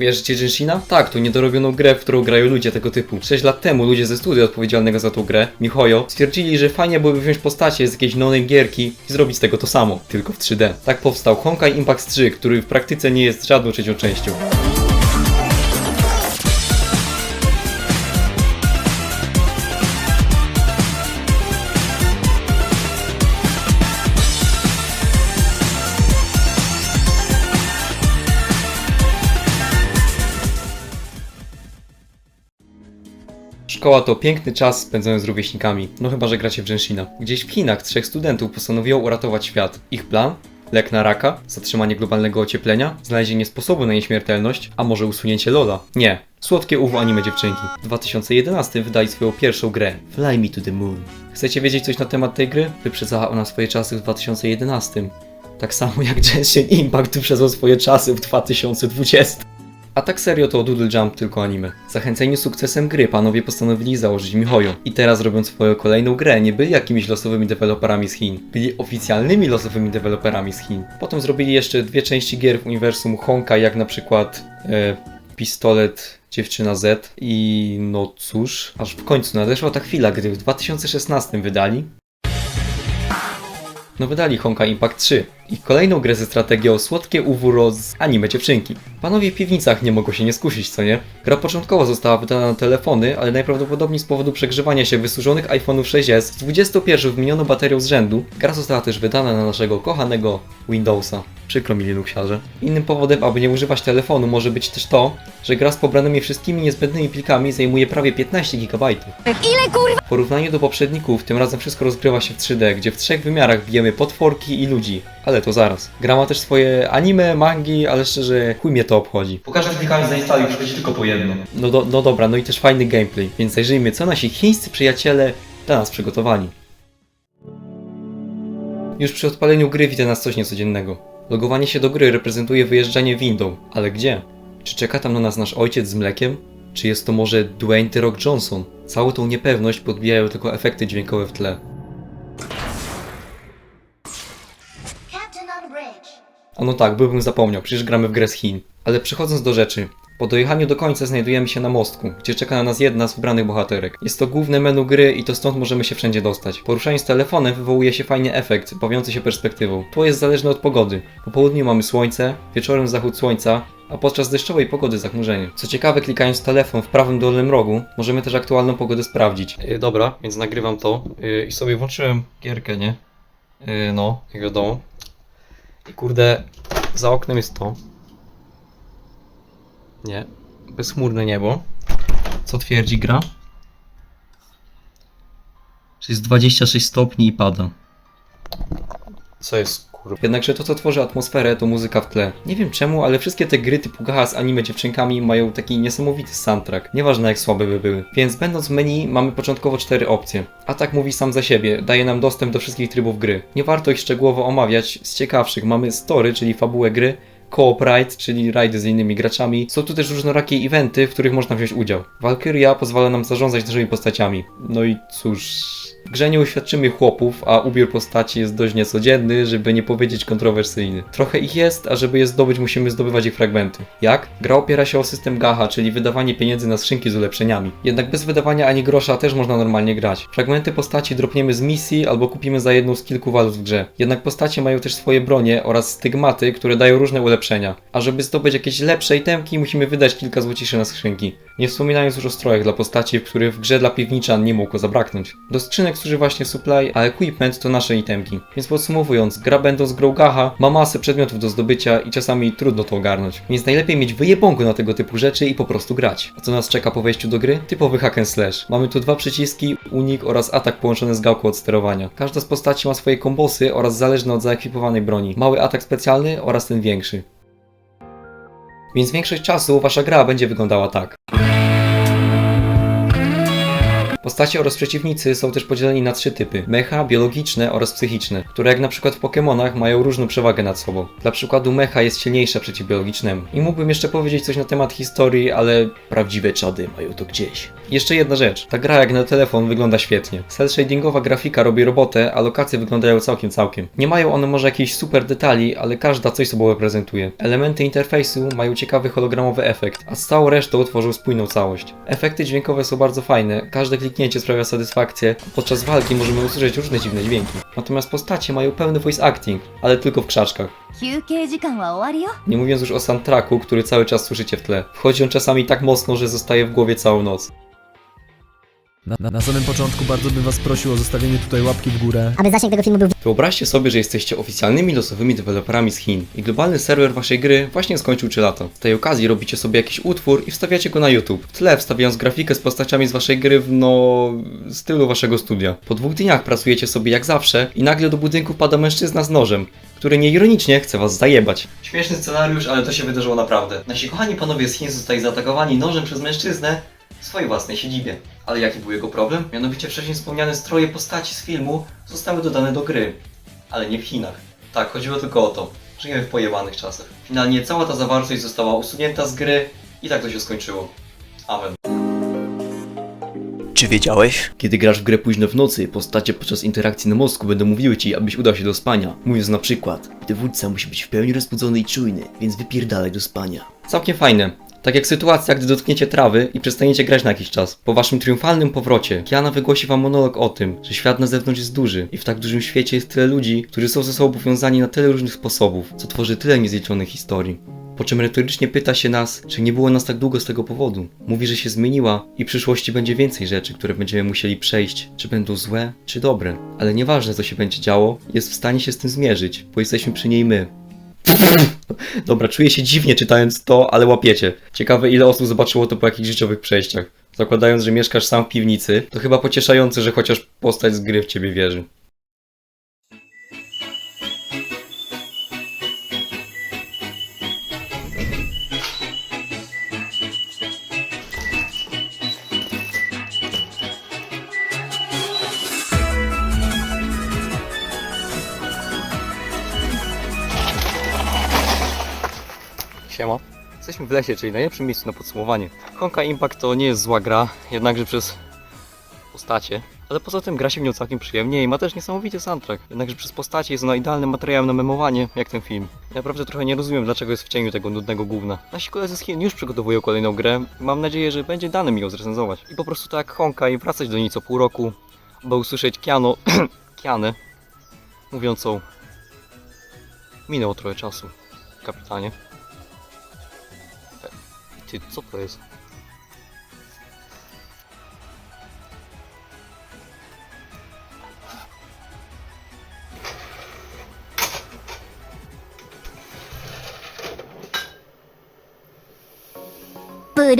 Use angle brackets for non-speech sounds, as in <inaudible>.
Kojarzycie Genshina? Tak, to niedorobioną grę, w którą grają ludzie tego typu. 6 lat temu ludzie ze studia odpowiedzialnego za tą grę, Mihoyo, stwierdzili, że fajnie byłoby wziąć postacie z jakiejś no gierki i zrobić z tego to samo, tylko w 3D. Tak powstał Honkai Impact 3, który w praktyce nie jest żadną trzecią częścią. Szkoła to piękny czas spędzony z rówieśnikami, no chyba, że gracie w Genshina. Gdzieś w Chinach trzech studentów postanowiło uratować świat. Ich plan? Lek na raka? Zatrzymanie globalnego ocieplenia? Znalezienie sposobu na nieśmiertelność? A może usunięcie Lola? Nie. Słodkie uwo anime dziewczynki. W 2011 wydali swoją pierwszą grę Fly Me to the Moon. Chcecie wiedzieć coś na temat tej gry? Wyprzedzała ona swoje czasy w 2011. Tak samo jak Genshin Impact wyprzedzał swoje czasy w 2020. A tak serio to Doodle Jump tylko anime. Zachęceni sukcesem gry panowie postanowili założyć Mihoyo. I teraz robiąc swoją kolejną grę nie byli jakimiś losowymi deweloperami z Chin. Byli oficjalnymi losowymi deweloperami z Chin. Potem zrobili jeszcze dwie części gier w uniwersum Honkai, jak na przykład e, Pistolet Dziewczyna Z i no cóż, aż w końcu nadeszła ta chwila, gdy w 2016 wydali no wydali Honkai Impact 3 i kolejną grę ze strategią Słodkie Uwuro z anime dziewczynki. Panowie w piwnicach nie mogą się nie skusić, co nie? Gra początkowo została wydana na telefony, ale najprawdopodobniej z powodu przegrzewania się wysuszonych iPhone'ów 6s z 21 wymienioną baterią z rzędu, gra została też wydana na naszego kochanego Windowsa. Przykro mi Linuxiarze. Innym powodem, aby nie używać telefonu może być też to, że gra z pobranymi wszystkimi niezbędnymi plikami zajmuje prawie 15 GB. Ile kurwa? W porównaniu do poprzedników, tym razem wszystko rozgrywa się w 3D, gdzie w trzech wymiarach bijemy potworki i ludzi. Ale to zaraz. Gra ma też swoje anime, mangi, ale szczerze, chuj mnie to obchodzi. Po każdym klikaniu zainstaluj przychodzi tylko po jedno. No, do, no dobra, no i też fajny gameplay, więc zajrzyjmy co nasi chińscy przyjaciele dla nas przygotowali. Już przy odpaleniu gry widzę nas coś niecodziennego. Logowanie się do gry reprezentuje wyjeżdżanie windą, ale gdzie? Czy czeka tam na nas nasz ojciec z mlekiem? Czy jest to może Dwayne The Rock Johnson? Całą tą niepewność podbijają tylko efekty dźwiękowe w tle. A no tak, byłbym zapomniał, przecież gramy w grę z Chin. Ale przechodząc do rzeczy. Po dojechaniu do końca znajdujemy się na mostku, gdzie czeka na nas jedna z wybranych bohaterek. Jest to główne menu gry i to stąd możemy się wszędzie dostać. Poruszając telefonem wywołuje się fajny efekt, bawiący się perspektywą. To jest zależne od pogody. Po południu mamy słońce, wieczorem zachód słońca, a podczas deszczowej pogody zachmurzenie. Co ciekawe, klikając telefon w prawym dolnym rogu, możemy też aktualną pogodę sprawdzić. Yy, dobra, więc nagrywam to yy, i sobie włączyłem gierkę, nie? Yy, no, jak wiadomo. I kurde, za oknem jest to. Nie. Bezchmurne niebo. Co twierdzi gra? Że jest 26 stopni i pada. Co jest Jednakże to, co tworzy atmosferę, to muzyka w tle. Nie wiem czemu, ale wszystkie te gry typu gacha z anime dziewczynkami mają taki niesamowity soundtrack. Nieważne jak słabe by były. Więc będąc w menu mamy początkowo cztery opcje. Atak mówi sam za siebie, daje nam dostęp do wszystkich trybów gry. Nie warto ich szczegółowo omawiać, z ciekawszych mamy story, czyli fabułę gry, Co-op Ride, czyli rajdy z innymi graczami. Są tu też różnorakie eventy, w których można wziąć udział. Valkyria pozwala nam zarządzać naszymi postaciami. No i cóż... W grze nie uświadczymy chłopów, a ubiór postaci jest dość niecodzienny, żeby nie powiedzieć kontrowersyjny. Trochę ich jest, a żeby je zdobyć musimy zdobywać ich fragmenty. Jak? Gra opiera się o system gacha, czyli wydawanie pieniędzy na skrzynki z ulepszeniami. Jednak bez wydawania ani grosza też można normalnie grać. Fragmenty postaci dropniemy z misji albo kupimy za jedną z kilku walut w grze. Jednak postacie mają też swoje bronie oraz stygmaty, które dają różne ulepszenia. A żeby zdobyć jakieś lepsze itemki musimy wydać kilka złociszy na skrzynki. Nie wspominając już o strojach dla postaci, których w grze dla piwniczan nie mogło zabraknąć. Do skrzynek służy właśnie supply, a equipment to nasze itemki. Więc podsumowując, gra będąc grą gacha ma masę przedmiotów do zdobycia i czasami trudno to ogarnąć. Więc najlepiej mieć wyjebonko na tego typu rzeczy i po prostu grać. A co nas czeka po wejściu do gry? Typowy hack and slash. Mamy tu dwa przyciski, unik oraz atak połączony z gałką od sterowania. Każda z postaci ma swoje kombosy oraz zależne od zaekwipowanej broni. Mały atak specjalny oraz ten większy. Więc większość czasu wasza gra będzie wyglądała tak. Postacie oraz przeciwnicy są też podzieleni na trzy typy: mecha, biologiczne oraz psychiczne, które jak na przykład w Pokémonach mają różną przewagę nad sobą. Dla przykładu mecha jest silniejsza przeciw biologicznemu. I mógłbym jeszcze powiedzieć coś na temat historii, ale prawdziwe czady mają to gdzieś. Jeszcze jedna rzecz. Ta gra jak na telefon wygląda świetnie. Cel shadingowa grafika robi robotę, a lokacje wyglądają całkiem całkiem. Nie mają one może jakichś super detali, ale każda coś sobą reprezentuje. Elementy interfejsu mają ciekawy hologramowy efekt, a z całą resztą tworzą spójną całość. Efekty dźwiękowe są bardzo fajne, każde kliknięcie sprawia satysfakcję. Podczas walki możemy usłyszeć różne dziwne dźwięki. Natomiast postacie mają pełny voice acting, ale tylko w krzaczkach. Nie mówiąc już o soundtracku, który cały czas słyszycie w tle. Wchodzi on czasami tak mocno, że zostaje w głowie całą noc. Na, na, na samym początku bardzo bym was prosił o zostawienie tutaj łapki w górę. aby zasięg tego filmu był Wyobraźcie sobie, że jesteście oficjalnymi losowymi deweloperami z Chin i globalny serwer waszej gry właśnie skończył 3 lata. Z tej okazji robicie sobie jakiś utwór i wstawiacie go na YouTube. W tle wstawiając grafikę z postaciami z waszej gry w no... stylu waszego studia. Po dwóch dniach pracujecie sobie jak zawsze i nagle do budynku wpada mężczyzna z nożem który nieironicznie chce was zajebać. Śmieszny scenariusz, ale to się wydarzyło naprawdę. Nasi kochani panowie z Chin zostali zaatakowani nożem przez mężczyznę w swojej własnej siedzibie. Ale jaki był jego problem? Mianowicie wcześniej wspomniane stroje postaci z filmu zostały dodane do gry. Ale nie w Chinach. Tak, chodziło tylko o to. Żyjemy w pojebanych czasach. Finalnie cała ta zawartość została usunięta z gry i tak to się skończyło. Amen. Czy wiedziałeś? Kiedy grasz w grę późno w nocy, postacie podczas interakcji na mostku będą mówiły ci, abyś udał się do spania. Mówiąc na przykład, Dowódca musi być w pełni rozbudzony i czujny, więc wypierdalaj do spania. Całkiem fajne. Tak jak sytuacja, gdy dotkniecie trawy i przestaniecie grać na jakiś czas. Po waszym triumfalnym powrocie, Kiana wygłosi wam monolog o tym, że świat na zewnątrz jest duży i w tak dużym świecie jest tyle ludzi, którzy są ze sobą powiązani na tyle różnych sposobów, co tworzy tyle niezliczonych historii. Po czym retorycznie pyta się nas, czy nie było nas tak długo z tego powodu. Mówi, że się zmieniła i w przyszłości będzie więcej rzeczy, które będziemy musieli przejść, czy będą złe, czy dobre. Ale nieważne co się będzie działo, jest w stanie się z tym zmierzyć, bo jesteśmy przy niej my. <laughs> Dobra, czuję się dziwnie czytając to, ale łapiecie. Ciekawe ile osób zobaczyło to po jakichś życiowych przejściach. Zakładając, że mieszkasz sam w piwnicy, to chyba pocieszające, że chociaż postać z gry w ciebie wierzy. Jesteśmy w lesie, czyli najlepszym miejscu na podsumowanie. Honka Impact to nie jest zła gra, jednakże przez postacie. Ale poza tym gra się w nią całkiem przyjemnie i ma też niesamowity soundtrack. Jednakże przez postacie jest ona idealnym materiałem na memowanie, jak ten film. Ja naprawdę trochę nie rozumiem, dlaczego jest w cieniu tego nudnego gówna. Nasi koledzy z Chin już przygotowują kolejną grę mam nadzieję, że będzie dane mi ją zrecenzować. I po prostu tak Honka i wracać do niej co pół roku, by usłyszeć Kiano... <clears throat> Kianę mówiącą... Minęło trochę czasu, kapitanie. to what's up, guys? Blue